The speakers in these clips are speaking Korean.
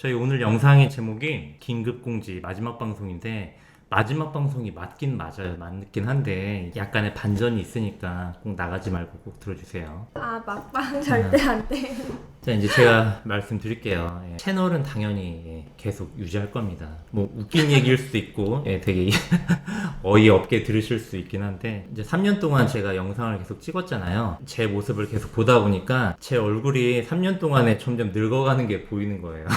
저희 오늘 영상의 제목이 긴급공지 마지막 방송인데 마지막 방송이 맞긴 맞아요. 맞긴 한데 약간의 반전이 있으니까 꼭 나가지 말고 꼭 들어주세요. 아 막방 절대 안 돼. 자 이제 제가 말씀드릴게요. 예, 채널은 당연히 예, 계속 유지할 겁니다. 뭐 웃긴 얘기일 수도 있고 예, 되게 어이없게 들으실 수 있긴 한데 이제 3년 동안 제가 영상을 계속 찍었잖아요. 제 모습을 계속 보다 보니까 제 얼굴이 3년 동안에 점점 늙어가는 게 보이는 거예요.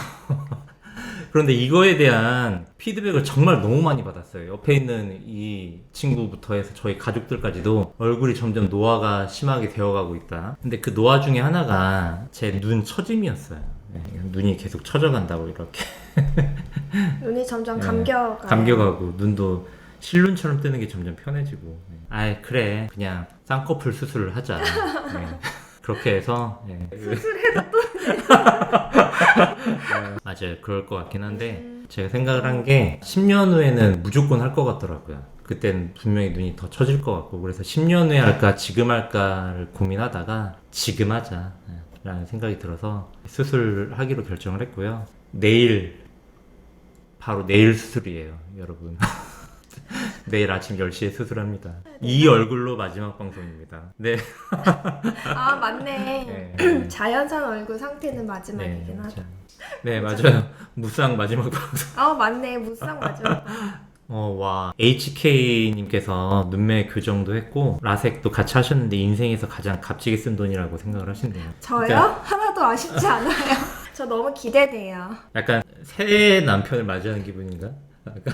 그런데 이거에 대한 피드백을 정말 너무 많이 받았어요. 옆에 있는 이 친구부터 해서 저희 가족들까지도 얼굴이 점점 노화가 심하게 되어가고 있다. 근데 그 노화 중에 하나가 제 눈 처짐이었어요. 네, 눈이 계속 처져간다고 이렇게 눈이 점점 네. 감겨가. 감겨가고 눈도 실눈처럼 뜨는 게 점점 편해지고. 네. 아이 그래 그냥 쌍꺼풀 수술을 하자. 네. 그렇게 해서 네. 수술해도 네, 맞아요. 그럴 것 같긴 한데 제가 생각을 한 게 10년 후에는 무조건 할 것 같더라고요. 그땐 분명히 눈이 더 처질 것 같고 그래서 10년 후에 할까 지금 할까를 고민하다가 지금 하자 네, 라는 생각이 들어서 수술하기로 결정을 했고요. 내일 바로 내일 수술이에요, 여러분. 내일 아침 10시에 수술합니다. 이 얼굴로 마지막 방송입니다. 네. 아 맞네. 네. 자연산 얼굴 상태는 마지막이긴 네, 하다. 자, 네, 맞아요. 무쌍 마지막 방송. 아 맞네 무쌍 마지막. 어, 와. HK님께서 눈매 교정도 했고, 라섹도 같이 하셨는데, 인생에서 가장 값지게 쓴 돈이라고 생각을 하신대요. 저요? 그러니까 하나도 아쉽지 않아요. 저 너무 기대돼요. 약간 새 남편을 맞이하는 기분인가? 약간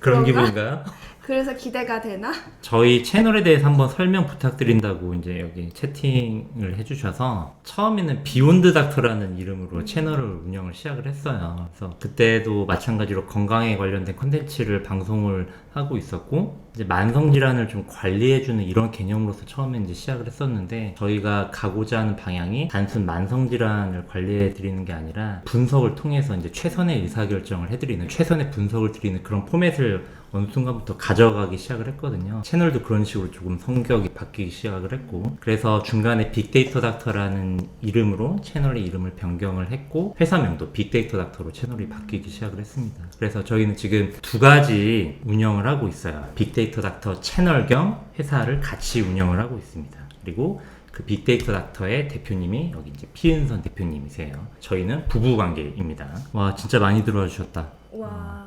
그런? 기분인가요? 그래서 기대가 되나? 저희 채널에 대해서 한번 설명 부탁드린다고 이제 여기 채팅을 해주셔서 처음에는 비욘드 닥터라는 이름으로 채널을 운영을 시작을 했어요. 그래서 그때도 마찬가지로 건강에 관련된 컨텐츠를 방송을 하고 있었고 이제 만성 질환을 좀 관리해 주는 이런 개념으로서 처음에 이제 시작을 했었는데 저희가 가고자 하는 방향이 단순 만성 질환을 관리해 드리는 게 아니라 분석을 통해서 이제 최선의 의사 결정을 해 드리는 최선의 분석을 드리는 그런 포맷을 어느 순간부터 가져가기 시작을 했거든요. 채널도 그런 식으로 조금 성격이 바뀌기 시작을 했고 그래서 중간에 빅데이터 닥터라는 이름으로 채널의 이름을 변경을 했고 회사명도 빅데이터 닥터로 채널이 바뀌기 시작을 했습니다. 그래서 저희는 지금 두 가지 운영을 하고 있어요. 빅데이터 닥터 채널 겸 회사를 같이 운영을 하고 있습니다. 그리고 그 빅데이터 닥터의 대표님이 여기 이제 피은선 대표님이세요. 저희는 부부 관계입니다. 와 진짜 많이 들어와 주셨다. 와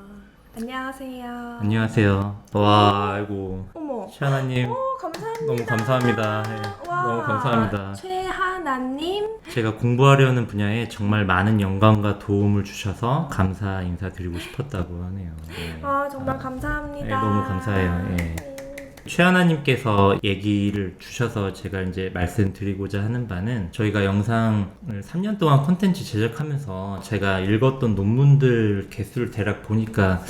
안녕하세요. 안녕하세요. 와 아이고 어머. 시아나님 오 감사합니다. 너무 감사합니다. 네, 와, 너무 감사합니다. 최하 나님. 제가 공부하려는 분야에 정말 많은 영감과 도움을 주셔서 감사 인사드리고 싶었다고 하네요. 네. 아 정말 감사합니다. 네, 너무 감사해요. 예. 음. 최하나님께서 얘기를 주셔서 제가 이제 말씀드리고자 하는 바는 저희가 영상을 3년 동안 콘텐츠 제작하면서 제가 읽었던 논문들 개수를 대략 보니까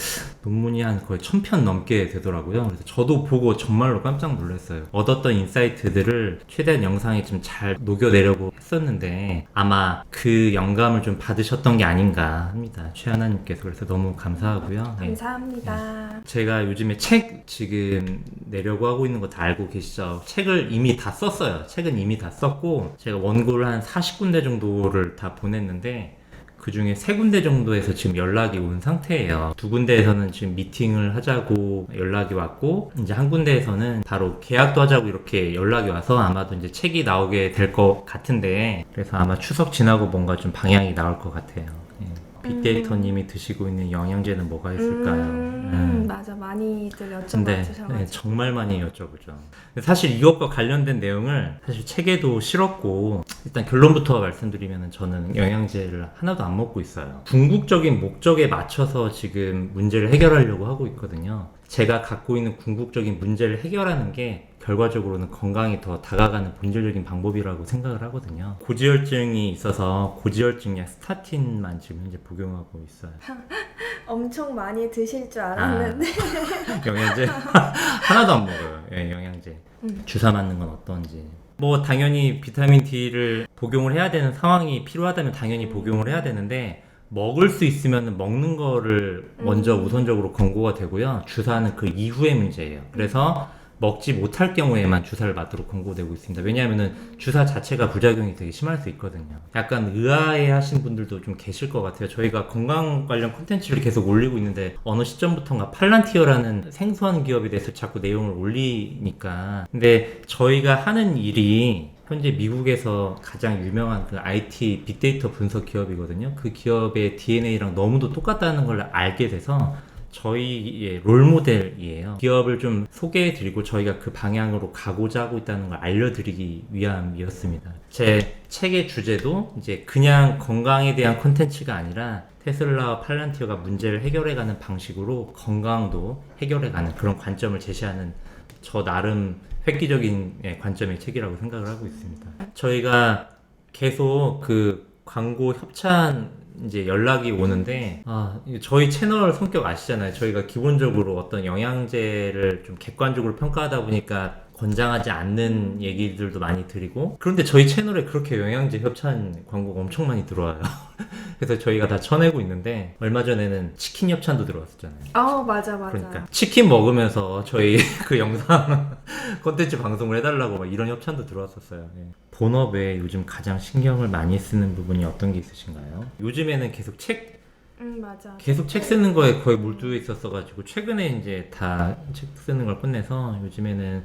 논문이 한 거의 천 편 넘게 되더라고요. 그래서 저도 보고 정말로 깜짝 놀랐어요. 얻었던 인사이트들을 최대한 영상에 좀 잘 녹여내려고 했었는데 아마 그 영감을 좀 받으셨던 게 아닌가 합니다. 최하나님께서 그래서 너무 감사하고요. 네. 감사합니다. 제가 요즘에 책 지금 내려고 하고 있는 거 다 알고 계시죠? 책을 이미 다 썼어요. 책은 이미 다 썼고, 제가 원고를 한 40군데 정도를 다 보냈는데, 그 중에 세 군데 정도에서 지금 연락이 온 상태예요. 두 군데에서는 지금 미팅을 하자고 연락이 왔고, 이제 한 군데에서는 바로 계약도 하자고 이렇게 연락이 와서 아마도 이제 책이 나오게 될 것 같은데, 그래서 아마 추석 지나고 뭔가 좀 방향이 나올 것 같아요. 예. 빅데이터님이 드시고 있는 영양제는 뭐가 있을까요? 음, 음. 맞아 많이들 근데 여쭤봐주셔가지고 네, 정말 많이 여쭤보죠. 근데 사실 이것과 관련된 내용을 사실 책에도 실었고 일단 결론부터 말씀드리면 저는 영양제를 하나도 안 먹고 있어요. 궁극적인 목적에 맞춰서 지금 문제를 해결하려고 하고 있거든요. 제가 갖고 있는 궁극적인 문제를 해결하는 게 결과적으로는 건강이 더 다가가는 본질적인 방법이라고 생각을 하거든요. 고지혈증이 있어서 고지혈증 약 스타틴만 지금 현재 복용하고 있어요. 엄청 많이 드실 줄 알았는데 영양제 하나도 안 먹어요. 예, 영양제. 음. 주사 맞는 건 어떤지. 뭐 당연히 비타민 D를 복용을 해야 되는 상황이 필요하다면 당연히 복용을 해야 되는데 먹을 수 있으면 먹는 거를 먼저 음. 우선적으로 권고가 되고요. 주사는 그 이후의 문제예요. 그래서 먹지 못할 경우에만 주사를 맞도록 권고되고 있습니다. 왜냐하면은 주사 자체가 부작용이 되게 심할 수 있거든요. 약간 의아해 하신 분들도 좀 계실 것 같아요. 저희가 건강 관련 콘텐츠를 계속 올리고 있는데 어느 시점부터인가 팔란티어라는 생소한 기업에 대해서 자꾸 내용을 올리니까 근데 저희가 하는 일이 현재 미국에서 가장 유명한 그 IT 빅데이터 분석 기업이거든요. 그 기업의 DNA랑 너무도 똑같다는 걸 알게 돼서 저희의 롤모델이에요. 기업을 좀 소개해드리고 저희가 그 방향으로 가고자 하고 있다는 걸 알려드리기 위함이었습니다. 제 책의 주제도 이제 그냥 건강에 대한 콘텐츠가 아니라 테슬라와 팔란티어가 문제를 해결해가는 방식으로 건강도 해결해가는 그런 관점을 제시하는 저 나름 획기적인 예, 관점의 책이라고 생각을 하고 있습니다. 저희가 계속 그 광고 협찬 이제 연락이 오는데 아 저희 채널 성격 아시잖아요. 저희가 기본적으로 어떤 영양제를 좀 객관적으로 평가하다 보니까 권장하지 않는 얘기들도 많이 드리고 그런데 저희 채널에 그렇게 영양제 협찬 광고가 엄청 많이 들어와요. 그래서 저희가 다 쳐내고 있는데 얼마 전에는 치킨 협찬도 들어왔었잖아요. 어 맞아 맞아. 그러니까 치킨 먹으면서 저희 그 영상 콘텐츠 방송을 해달라고 막 이런 협찬도 들어왔었어요. 예. 본업에 요즘 가장 신경을 많이 쓰는 부분이 어떤 게 있으신가요? 요즘에는 계속 책 응 맞아. 계속 책 쓰는 거에 거의 몰두해 있었어가지고 최근에 이제 다 책 쓰는 걸 끝내서 요즘에는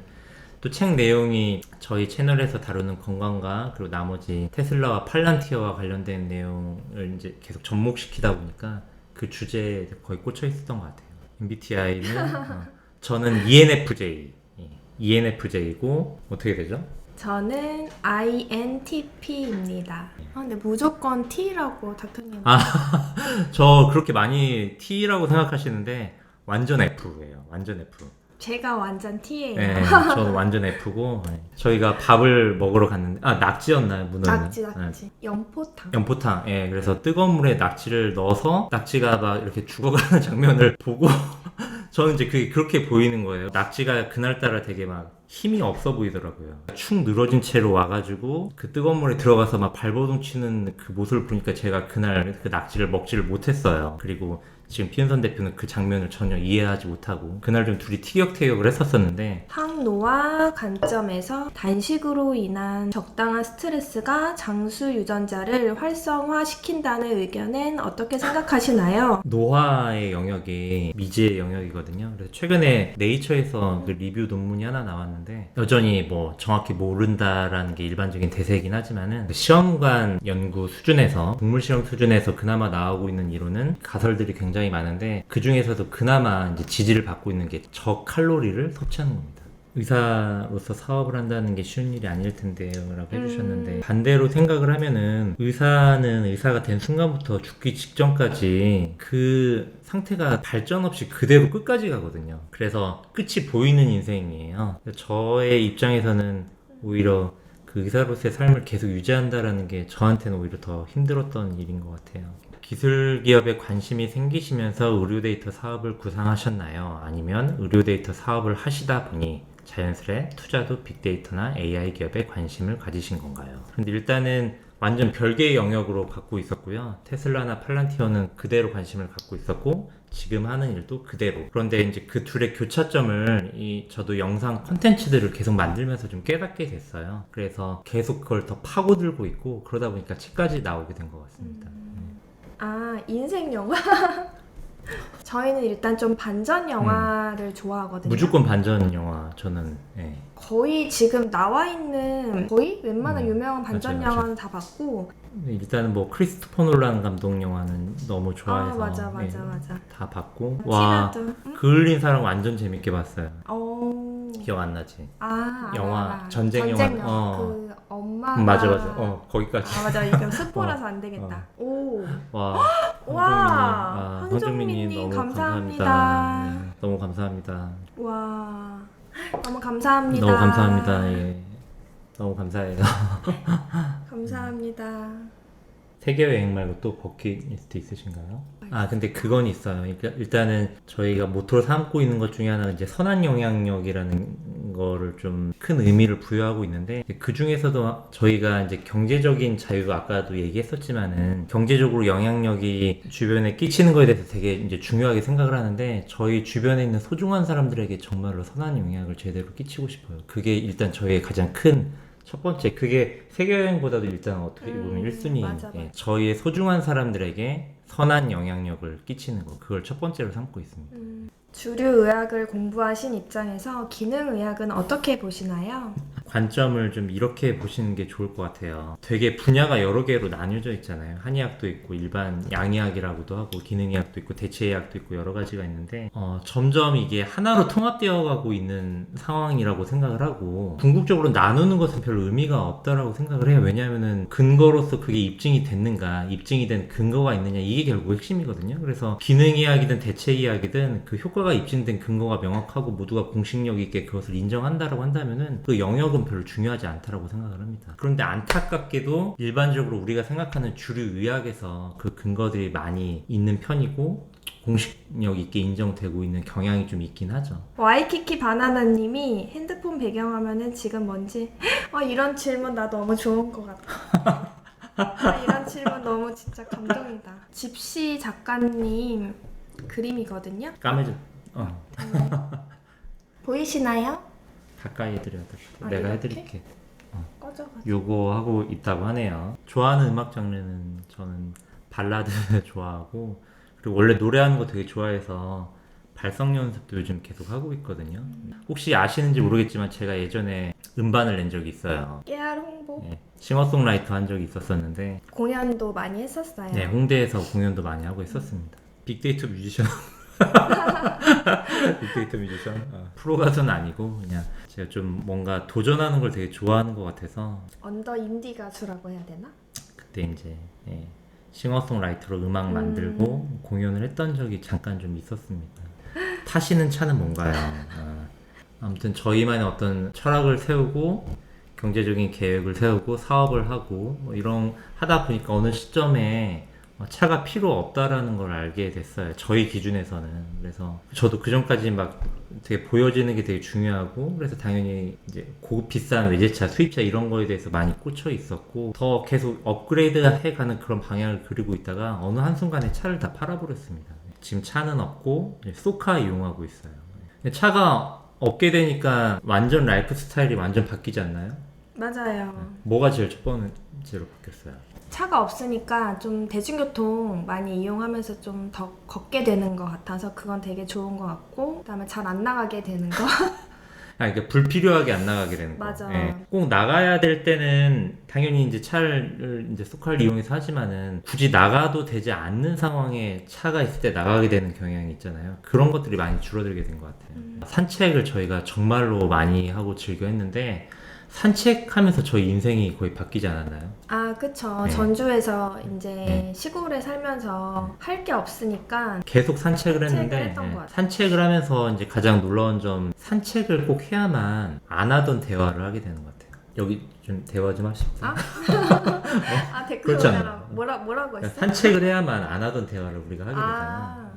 또 책 내용이 저희 채널에서 다루는 건강과 그리고 나머지 테슬라와 팔란티어와 관련된 내용을 이제 계속 접목시키다 보니까 그 주제에 거의 꽂혀 있었던 것 같아요. MBTI는 어, 저는 ENFJ, ENFJ고 어떻게 되죠? 저는 INTP입니다. 아 근데 무조건 T라고 닥터님. 아. 저 그렇게 많이 T라고 생각하시는데 완전 F예요. 완전 F. 제가 완전 T예요. 네, 저는 완전 F고 네. 저희가 밥을 먹으러 갔는데 아 낙지였나요 문어는? 낙지 낙지. 연포탕. 연포탕. 예, 그래서 뜨거운 물에 낙지를 넣어서 낙지가 막 이렇게 죽어가는 장면을 보고 저는 이제 그게 그렇게 보이는 거예요. 낙지가 그날따라 되게 막 힘이 없어 보이더라고요. 축 늘어진 채로 와가지고 그 뜨거운 물에 들어가서 막 발버둥 치는 그 모습을 보니까 제가 그날 그 낙지를 먹지를 못했어요. 그리고 지금 피은선 대표는 그 장면을 전혀 이해하지 못하고 그날 좀 둘이 티격태격을 했었었는데 항노화 관점에서 단식으로 인한 적당한 스트레스가 장수 유전자를 활성화시킨다는 의견은 어떻게 생각하시나요? 노화의 영역이 미지의 영역이거든요. 그래서 최근에 네이처에서 그 리뷰 논문이 하나 나왔는데 여전히 뭐 정확히 모른다라는 게 일반적인 대세이긴 하지만은 그 시험관 연구 수준에서 동물 실험 수준에서 그나마 나오고 있는 이론은 가설들이 굉장히 많은데 그 중에서도 그나마 이제 지지를 받고 있는 게 저칼로리를 섭취하는 겁니다. 의사로서 사업을 한다는 게 쉬운 일이 아닐 텐데요라고 해주셨는데 음. 반대로 생각을 하면은 의사는 의사가 된 순간부터 죽기 직전까지 그 상태가 발전 없이 그대로 끝까지 가거든요. 그래서 끝이 보이는 인생이에요. 저의 입장에서는 오히려 그 의사로서의 삶을 계속 유지한다라는 게 저한테는 오히려 더 힘들었던 일인 것 같아요. 기술 기업에 관심이 생기시면서 의료 데이터 사업을 구상하셨나요? 아니면 의료 데이터 사업을 하시다 보니 자연스레 투자도 빅데이터나 AI 기업에 관심을 가지신 건가요? 근데 일단은 완전 별개의 영역으로 갖고 있었고요. 테슬라나 팔란티어는 그대로 관심을 갖고 있었고 지금 하는 일도 그대로. 그런데 이제 그 둘의 교차점을 이 저도 영상 컨텐츠들을 계속 만들면서 좀 깨닫게 됐어요. 그래서 계속 그걸 더 파고들고 있고 그러다 보니까 책까지 나오게 된 것 같습니다. 아 인생 영화. 저희는 일단 좀 반전 영화를 좋아하거든요. 무조건 반전 영화 저는 예. 거의 지금 나와 있는 거의 웬만한 음, 유명한 반전 맞아요, 맞아요. 영화는 다 봤고 일단은 뭐 크리스토퍼 놀란 감독 영화는 너무 좋아해서 아 맞아 예, 맞아 맞아 다 봤고 와 티라도 응? 그 흘린 사람 완전 재밌게 봤어요. 어... 기억 안 나지? 아 알아, 영화, 알아. 전쟁 영화, 전쟁 어. 그 엄마가 음, 맞아 맞아. 어 거기까지. 아 맞아 이거 스포라서 안 되겠다 오와 와, 황정민이 황정민님 너무 감사합니다. 감사합니다. 네, 너무 감사합니다. 와 너무 감사합니다 너무 감사합니다. 예. 너무 감사해요. 감사합니다 세계 여행 말고 또 버킷리스트 있으신가요? 아 근데 그건 있어요. 일단- 일단은 저희가 모토로 삼고 있는 것 중에 하나는 이제 선한 영향력이라는 거를 좀 큰 의미를 부여하고 있는데 그 중에서도 저희가 이제 경제적인 자유가 아까도 얘기했었지만은 경제적으로 영향력이 주변에 끼치는 거에 대해서 되게 이제 중요하게 생각을 하는데 저희 주변에 있는 소중한 사람들에게 정말로 선한 영향을 제대로 끼치고 싶어요. 그게 일단 저희의 가장 큰첫 번째 그게 세계 여행보다도 일단 어떻게 보면 음, 1순위인 맞아, 맞아. 저희의 소중한 사람들에게 선한 영향력을 끼치는 거 그걸 첫 번째로 삼고 있습니다. 음, 주류 의학을 공부하신 입장에서 기능 의학은 어떻게 보시나요? 관점을 좀 이렇게 보시는 게 좋을 것 같아요. 되게 분야가 여러 개로 나뉘어져 있잖아요. 한의학도 있고 일반 양의학이라고도 하고 기능의학도 있고 대체의학도 있고 여러 가지가 있는데 어, 점점 이게 하나로 통합되어 가고 있는 상황이라고 생각을 하고 궁극적으로 나누는 것은 별로 의미가 없다라고 생각을 해요. 왜냐하면은 근거로서 그게 입증이 됐는가, 입증이 된 근거가 있느냐 이게 결국 핵심이거든요. 그래서 기능의학이든 대체의학이든 그 효과가 입증된 근거가 명확하고 모두가 공식력 있게 그것을 인정한다라고 한다면은 그 영역은 별로 중요하지 않다라고 생각을 합니다. 그런데 안타깝게도 일반적으로 우리가 생각하는 주류 의학에서 그 근거들이 많이 있는 편이고 공식력 있게 인정되고 있는 경향이 좀 있긴 하죠. 와이키키 바나나님이 핸드폰 배경화면은 지금 뭔지 아 이런 질문 나 너무 좋은 것 같아. 아, 이런 질문 너무 진짜 감동이다. 집시 작가님 그림이거든요. 까매져. 어, 보이시나요? 가까이 해드려야 돼. 아, 내가 이렇게? 해드릴게. 꺼져가지고. 요거 하고 있다고 하네요. 좋아하는 음악 장르는 저는 발라드 좋아하고 그리고 원래 노래하는 거 되게 좋아해서 발성 연습도 요즘 계속 하고 있거든요. 혹시 아시는지 모르겠지만 제가 예전에 음반을 낸 적이 있어요. 깨알 홍보 예, 싱어송라이터 한 적이 있었었는데 공연도 많이 했었어요. 네, 홍대에서 공연도 많이 하고 있었습니다. 빅데이터 뮤지션. 빅데이터 뮤지션. 어, 프로 가수는 아니고 그냥 제가 좀 뭔가 도전하는 걸 되게 좋아하는 것 같아서 언더 인디 가수라고 해야 되나? 그때 이제 예, 싱어송라이터로 음악 음. 만들고 공연을 했던 적이 잠깐 좀 있었습니다. 타시는 차는 뭔가요? 아, 아무튼 저희만의 어떤 철학을 세우고 경제적인 계획을 세우고 사업을 하고 뭐 이런 하다 보니까 어느 시점에 어, 차가 필요 없다라는 걸 알게 됐어요. 저희 기준에서는. 그래서 저도 그 전까지 막 되게 보여지는 게 되게 중요하고 그래서 당연히 이제 고급 비싼 외제차, 수입차 이런 거에 대해서 많이 꽂혀 있었고 더 계속 업그레이드 해가는 그런 방향을 그리고 있다가 어느 한순간에 차를 다 팔아버렸습니다. 지금 차는 없고 소카 이용하고 있어요. 차가 없게 되니까 완전 라이프 스타일이 완전 바뀌지 않나요? 맞아요. 뭐가 제일 첫 번째로 바뀌었어요? 차가 없으니까 좀 대중교통 많이 이용하면서 좀 더 걷게 되는 것 같아서 그건 되게 좋은 것 같고 그다음에 잘 안 나가게 되는 거 아, 그러니까 불필요하게 안 나가게 되는 거. 맞아. 예. 꼭 나가야 될 때는 당연히 이제 차를 이제 소카를 이용해서 하지만은 굳이 나가도 되지 않는 상황에 차가 있을 때 나가게 되는 경향이 있잖아요. 그런 것들이 많이 줄어들게 된 것 같아요. 산책을 저희가 정말로 많이 하고 즐겨 했는데 산책하면서 저희 인생이 거의 바뀌지 않았나요? 아 그쵸 네. 전주에서 이제 네. 시골에 살면서 할 게 없으니까 계속 산책을 산책을 했는데 했던 예, 것 같아요. 산책을 하면서 이제 가장 놀라운 점 산책을 꼭 해야만 안 하던 대화를 하게 되는 것 같아요. 여기 좀 대화 좀 하시죠. 아? 아 댓글 그렇지 오느라 않아요? 뭐라 뭐라고 했어? 산책을 해야만 안 하던 대화를 우리가 하게 아. 되잖아. 어.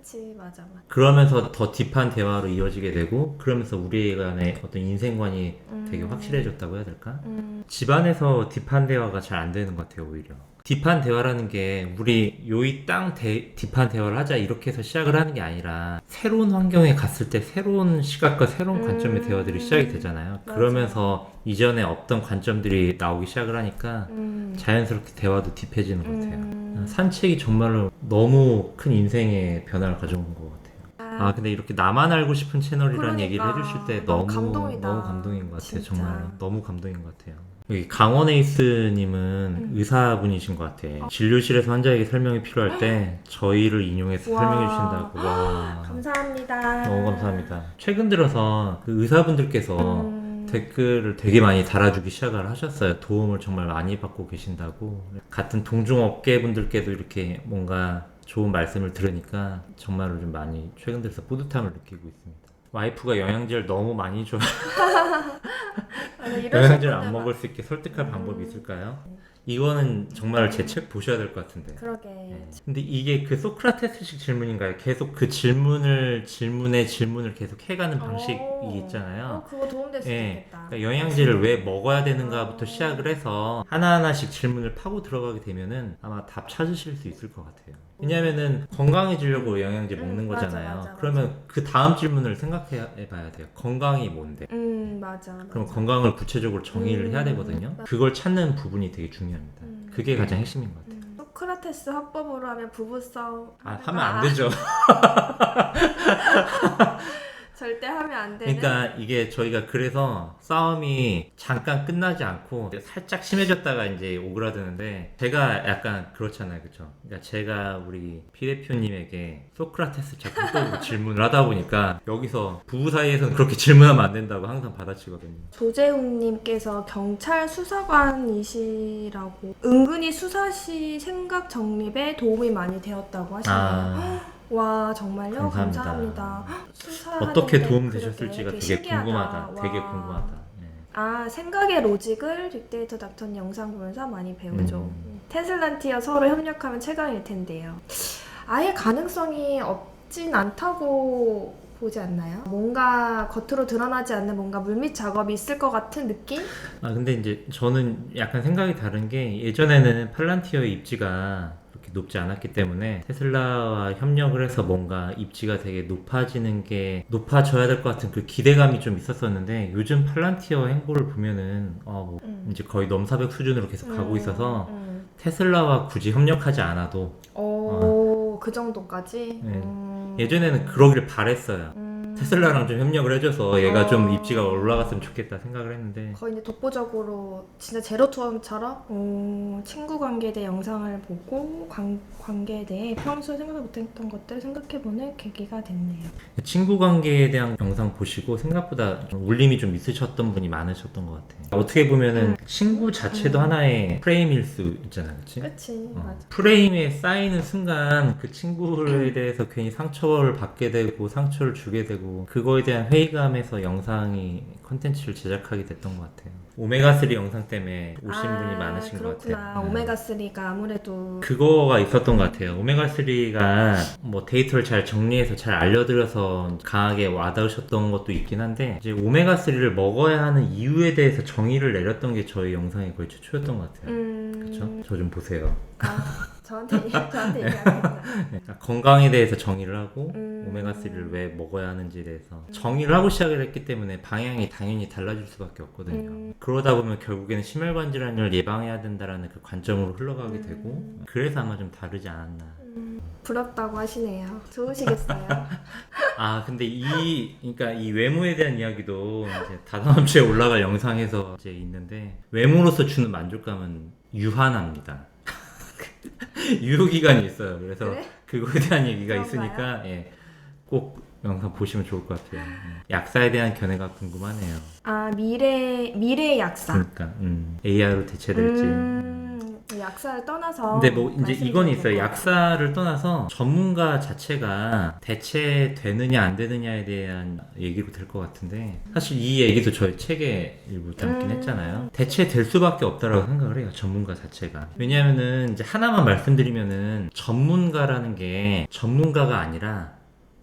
그치 맞아 맞아 그러면서 더 딥한 대화로 이어지게 되고 그러면서 우리 간의 어떤 인생관이 되게 음. 확실해졌다고 해야 될까? 음, 집안에서 딥한 대화가 잘 안 되는 것 같아요 오히려 딥한 대화라는 게 우리 요이 땅 대, 딥한 대화를 하자 이렇게 해서 시작을 하는 게 아니라 새로운 환경에 갔을 때 새로운 시각과 새로운 관점의 음. 대화들이 시작이 되잖아요 맞아. 그러면서 이전에 없던 관점들이 나오기 시작을 하니까 음, 자연스럽게 대화도 딥해지는 것 같아요 음. 산책이 정말로 너무 큰 인생의 변화를 가져온 것 같아요 아 근데 이렇게 나만 알고 싶은 채널이라는 그러니까. 얘기를 해주실 때 너무 너무 감동이다. 너무 감동인 것 같아요 진짜. 정말 너무 감동인 것 같아요 여기 강원 에이스님은 음. 의사분이신 것 같아 진료실에서 환자에게 설명이 필요할 때 저희를 인용해서 와. 설명해 주신다고 와 감사합니다 너무 감사합니다 최근 들어서 그 의사분들께서 음, 댓글을 되게 많이 달아주기 시작을 하셨어요. 도움을 정말 많이 받고 계신다고. 같은 동종업계 분들께도 이렇게 뭔가 좋은 말씀을 들으니까 정말로 좀 많이 최근 들어서 뿌듯함을 느끼고 있습니다. 와이프가 영양제를 너무 많이 줘. 아니, 이런 영양제를 안 먹을 막- 수 있게 설득할 음. 방법이 있을까요? 이거는 정말 제 책 보셔야 될 것 같은데. 그러게. 네. 근데 이게 그 소크라테스식 질문인가요? 계속 그 질문을 질문에 질문을 계속 해가는 방식이 오. 있잖아요. 어, 그거 도움될 수도 예. 있겠다. 그러니까 영양제를 왜 먹어야 되는가부터 시작을 해서 하나하나씩 질문을 파고 들어가게 되면은 아마 답 찾으실 수 있을 것 같아요. 왜냐면은 건강해지려고 영양제 음, 먹는 맞아, 거잖아요. 맞아, 그러면 그 다음 질문을 생각해 봐야 돼요. 건강이 뭔데? 음 맞아. 맞아. 그럼 건강을 구체적으로 정의를 음. 해야 되거든요. 그걸 찾는 부분이 되게 중요 합니다. 음. 그게 가장 핵심인 것 같아요. 음, 소크라테스 화법으로 하면 부부싸움. 아, 하면 안 되죠. 절대 하면 안 되는. 그러니까 이게 저희가 그래서 싸움이 잠깐 끝나지 않고 살짝 심해졌다가 이제 오그라드는데 제가 약간 그렇잖아요, 그렇죠? 그러니까 제가 우리 피 대표님에게 소크라테스 자꾸 또 질문을 하다 보니까 여기서 부부 사이에서는 그렇게 질문하면 안 된다고 항상 받아치거든요. 조재웅님께서 경찰 수사관이시라고 은근히 수사시 생각 정립에 도움이 많이 되었다고 하시네요. 아, 와 정말요? 감사합니다. 감사합니다. 어떻게 도움 되셨을지가 되게. 궁금하다. 되게 와. 궁금하다. 네. 아 생각의 로직을 빅데이터 닥터는 영상 보면서 많이 배우죠. 음. 테슬란티어 서로 협력하면 최강일 텐데요. 아예 가능성이 없진 않다고 보지 않나요? 뭔가 겉으로 드러나지 않는 뭔가 물밑 작업이 있을 것 같은 느낌? 아 근데 이제 저는 약간 생각이 다른 게 예전에는 팔란티어의 입지가 그렇게 높지 않았기 때문에 테슬라와 협력을 해서 뭔가 입지가 되게 높아지는 게 높아져야 될 것 같은 그 기대감이 좀 있었었는데 요즘 팔란티어 행보를 보면은 어 뭐 음. 이제 거의 넘사벽 수준으로 계속 가고 음, 있어서 음. 테슬라와 굳이 협력하지 않아도 오, 그 정도까지? 네. 음. 예전에는 그러기를 바랬어요. 음. 테슬라랑 좀 협력을 해줘서 얘가 좀 어. 입지가 올라갔으면 좋겠다 생각을 했는데 거의 이제 독보적으로 진짜 제로투원처럼 어, 친구 관계에 대해 영상을 보고 관, 관계에 대해 평소에 생각 못했던 것들을 생각해보는 계기가 됐네요. 친구 관계에 대한 영상 보시고 생각보다 좀 울림이 좀 있으셨던 분이 많으셨던 것 같아요. 어떻게 보면은 친구 자체도 음. 하나의 프레임일 수 있잖아, 그치? 그치, 어, 맞아. 프레임에 쌓이는 순간 그 친구에 대해서 괜히 상처를 받게 되고 상처를 주게 되고 그거에 대한 회의감에서 영상이 컨텐츠를 제작하게 됐던 것 같아요. 오메가3 영상 때문에 오신 분이 많으신 것 그렇구나. 같아요. 음. 오메가3가 아무래도 그거가 있었던 것 같아요. 오메가3가 뭐 데이터를 잘 정리해서 잘 알려드려서 강하게 와닿으셨던 것도 있긴 한데, 이제 오메가3를 먹어야 하는 이유에 대해서 정의를 내렸던 게 저희 영상의 거의 최초였던 것 같아요. 음... 그렇죠? 저 좀 보세요. 아, 저한테, 저한테 얘기하겠다. 그러니까 건강에 대해서 정의를 하고, 음. 오메가3를 왜 먹어야 하는지에 대해서 정의를 하고 시작을 했기 때문에 방향이 당연히 달라질 수밖에 없거든요. 음. 그러다 보면 결국에는 심혈관 질환을 예방해야 된다라는 그 관점으로 흘러가게 음. 되고, 그래서 아마 좀 다르지 않았나. 음, 부럽다고 하시네요. 좋으시겠어요. 아 근데 이 그러니까 이 외모에 대한 이야기도 이제 다다음 주에 올라갈 영상에서 이제 있는데 외모로서 주는 만족감은 유한합니다. 유효 기간이 있어요. 그래서 그래? 그거에 대한 얘기가 그런가요? 있으니까 예, 꼭 영상 보시면 좋을 것 같아요. 예. 약사에 대한 견해가 궁금하네요. 아, 미래, 미래 약사. 그러니까 음, AI로 대체될지. 음, 약사를 떠나서. 근데 뭐 이제 이건 좀 있어요. 약사를 떠나서 전문가 자체가 대체되느냐 안 되느냐에 대한 얘기로 될 것 같은데 사실 이 얘기도 저희 책에 일부 담긴 음. 했잖아요. 대체될 수밖에 없다라고 생각을 해요. 전문가 자체가. 왜냐하면은 이제 하나만 말씀드리면은 전문가라는 게 전문가가 아니라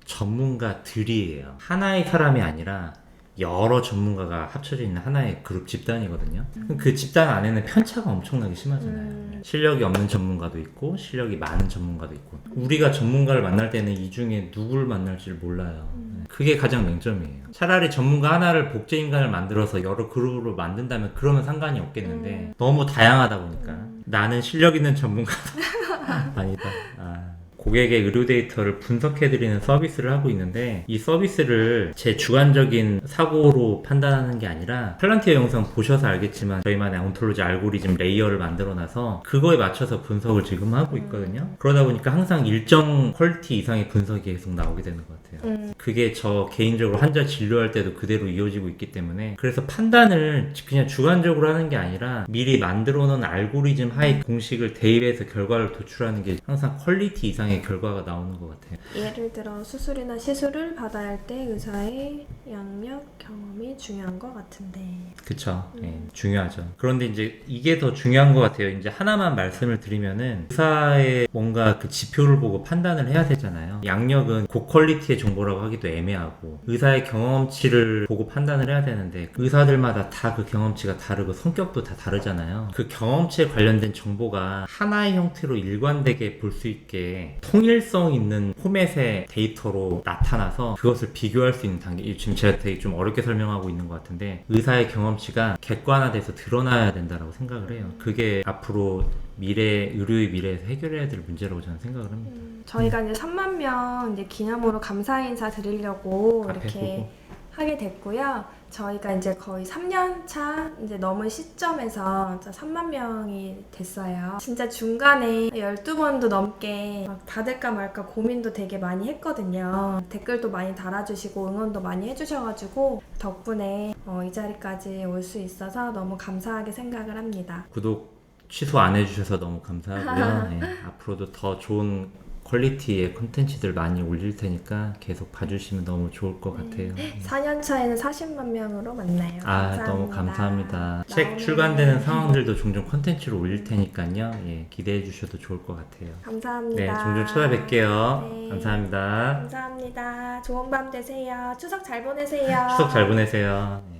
전문가들이에요. 하나의 사람이 아니라 여러 전문가가 합쳐져 있는 하나의 그룹 집단이거든요. 그럼 그 집단 안에는 편차가 엄청나게 심하잖아요. 음. 실력이 없는 전문가도 있고 실력이 많은 전문가도 있고 우리가 전문가를 만날 때는 이 중에 누굴 만날지를 몰라요. 네. 그게 가장 맹점이에요. 차라리 전문가 하나를 복제 인간을 만들어서 여러 그룹으로 만든다면 그러면 상관이 없겠는데 음. 너무 다양하다 보니까 나는 실력 있는 전문가다 아니다. 아. 고객의 의료 데이터를 분석해드리는 서비스를 하고 있는데 이 서비스를 제 주관적인 사고로 판단하는 게 아니라 플란티어 영상 보셔서 알겠지만 저희만의 온톨로지 알고리즘 레이어를 만들어놔서 그거에 맞춰서 분석을 지금 하고 있거든요. 그러다 보니까 항상 일정 퀄리티 이상의 분석이 계속 나오게 되는 것 같아요. 음, 그게 저 개인적으로 환자 진료할 때도 그대로 이어지고 있기 때문에 그래서 판단을 그냥 주관적으로 하는 게 아니라 미리 만들어 놓은 알고리즘 하에 공식을 대입해서 결과를 도출하는 게 항상 퀄리티 이상의 이상의 결과가 나오는 것 같아요. 예를 들어 수술이나 시술을 받아야 할 때 의사의 양력 경험이 중요한 것 같은데 그쵸. 음. 예, 중요하죠. 그런데 이제 이게 더 중요한 것 같아요. 이제 하나만 말씀을 드리면은 의사의 뭔가 그 지표를 보고 판단을 해야 되잖아요. 양력은 고퀄리티의 정보라고 하기도 애매하고 의사의 경험치를 보고 판단을 해야 되는데 의사들마다 다 그 경험치가 다르고 성격도 다 다르잖아요. 그 경험치에 관련된 정보가 하나의 형태로 일관되게 볼 수 있게 통일성 있는 포맷의 데이터로 나타나서 그것을 비교할 수 있는 단계. 지금 제가 되게 좀 어렵게 설명하고 있는 것 같은데 의사의 경험치가 객관화돼서 드러나야 된다라고 생각을 해요. 그게 앞으로 미래 의료의 미래에서 해결해야 될 문제라고 저는 생각을 합니다. 음, 저희가 이제 3만 명 이제 기념으로 감사 인사 드리려고 이렇게 보고. 하게 됐고요. 저희가 이제 거의 3년 차 이제 넘은 시점에서 진짜 3만 명이 됐어요. 진짜 중간에 12번도 넘게 막 받을까 말까 고민도 되게 많이 했거든요. 댓글도 많이 달아주시고 응원도 많이 해주셔가지고 덕분에 어, 이 자리까지 올 수 있어서 너무 감사하게 생각을 합니다. 구독 취소 안 해주셔서 너무 감사하고요. 네, 앞으로도 더 좋은 퀄리티의 콘텐츠들 많이 올릴 테니까 계속 봐주시면 너무 좋을 것 같아요. 4년 차에는 40만 명으로 만나요. 아 감사합니다. 너무 감사합니다. 책 나오는- 출간되는 상황들도 종종 콘텐츠로 올릴 테니까요. 예, 기대해 주셔도 좋을 것 같아요. 감사합니다. 네, 종종 찾아뵐게요. 네. 감사합니다. 감사합니다. 좋은 밤 되세요. 추석 잘 보내세요. 추석 잘 보내세요. 네.